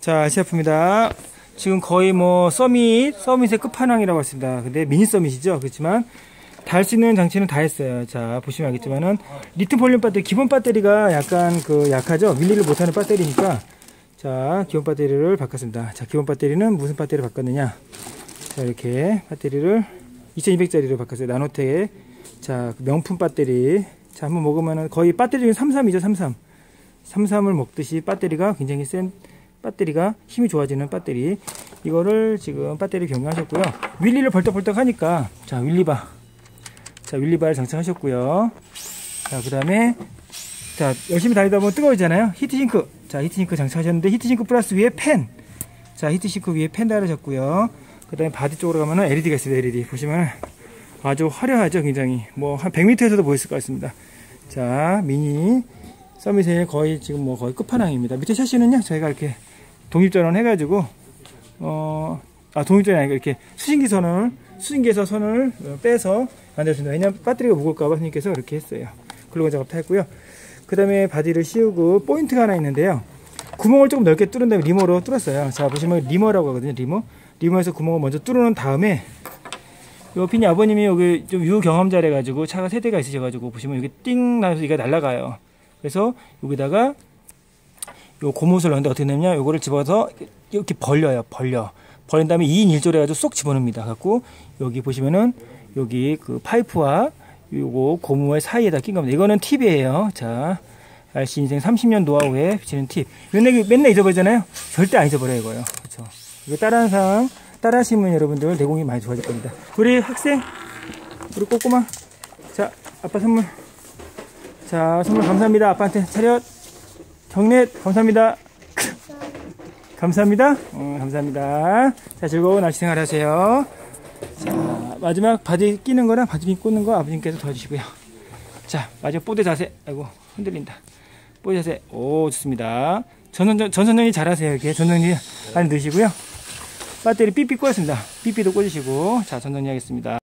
자, 시아프입니다. 지금 거의 뭐 서밋, 서밋의 끝판왕이라고 했습니다. 근데 미니 서밋이죠. 그렇지만 달 수 있는 장치는 다 했어요. 자, 보시면 알겠지만은 리튬 폴륨 배터리 기본 배터리가 약간 그 약하죠. 밀리를 못하는 배터리니까 자, 기본 배터리를 바꿨습니다. 자, 기본 배터리는 무슨 배터리 바꿨느냐? 자, 이렇게 배터리를 2200짜리로 바꿨어요. 나노텍의 자, 그 명품 배터리. 자, 한번 먹으면은 거의 배터리 중에 33이죠, 33. 33을 먹듯이 배터리가 굉장히 센 배터리가 힘이 좋아지는 배터리. 이거를 지금 배터리 변경하셨고요. 윌리를 벌떡벌떡 하니까 자, 윌리바. 자, 윌리바를 장착하셨고요. 자, 그 다음에 자, 열심히 다니다 보면 뜨거워지잖아요. 히트싱크. 자, 히트싱크 장착하셨는데 히트싱크 플러스 위에 팬. 자, 히트싱크 위에 팬 달으셨고요. 그 다음에 바디 쪽으로 가면은 LED가 있어요. LED. 보시면 아주 화려하죠, 굉장히. 뭐 한 100m에서도 보였을 것 같습니다. 자, 미니 서밋의 거의 지금 뭐 거의 끝판왕입니다. 밑에 샤시는요, 저희가 이렇게 독립전원 해가지고 어, 아 독립전이 아니고 이렇게 수신기 선을 수신기에서 선을 어, 빼서 만들었습니다. 왜냐면 배터리가 무거울까봐 선생님께서 이렇게 했어요. 글루건 작업 다 했고요. 그 다음에 바디를 씌우고 포인트가 하나 있는데요. 구멍을 조금 넓게 뚫은 다음에 리머로 뚫었어요. 자 보시면 리머라고 하거든요. 리머. 리머에서 구멍을 먼저 뚫어놓은 다음에 요 핀이 아버님이 여기 좀 유경험자래 가지고 차가 세 대가 있으셔가지고 보시면 여기 띵 나면서 이게 날아가요. 그래서 여기다가 요 고무줄 넣는데 어떻게 되냐면 요거를 집어서 이렇게 벌려요. 벌려. 벌린 다음에 2인 1조로 해가지고 쏙 집어넣습니다. 갖고 여기 보시면은 여기 그 파이프와 요거 고무의 사이에다 낀 겁니다. 이거는 팁이에요. 자, RC 인생 30년 노하우에 비치는 팁. 맨날, 맨날 잊어버리잖아요. 절대 안 잊어버려요, 이거요. 그렇죠. 이거 따라하는 상황, 따라 하시면 여러분들 내공이 많이 좋아질 겁니다. 우리 학생, 우리 꼬꼬마. 자, 아빠 선물. 자, 선물 감사합니다. 아빠한테 차렷. 경례 감사합니다. 감사합니다. 어, 감사합니다. 자, 즐거운 날씨 생활 하세요. 자, 마지막 바지 끼는 거랑 바지 꽂는 거 아버님께서 도와주시고요. 자, 마지막 뽀대 자세. 아이고, 흔들린다. 뽀대 자세. 오, 좋습니다. 전선전, 전선전이 잘하세요. 이렇게 전선전이 안에 넣으시고요. 배터리 삐삐 꽂았습니다. 삐삐도 꽂으시고. 자, 전선전이 하겠습니다.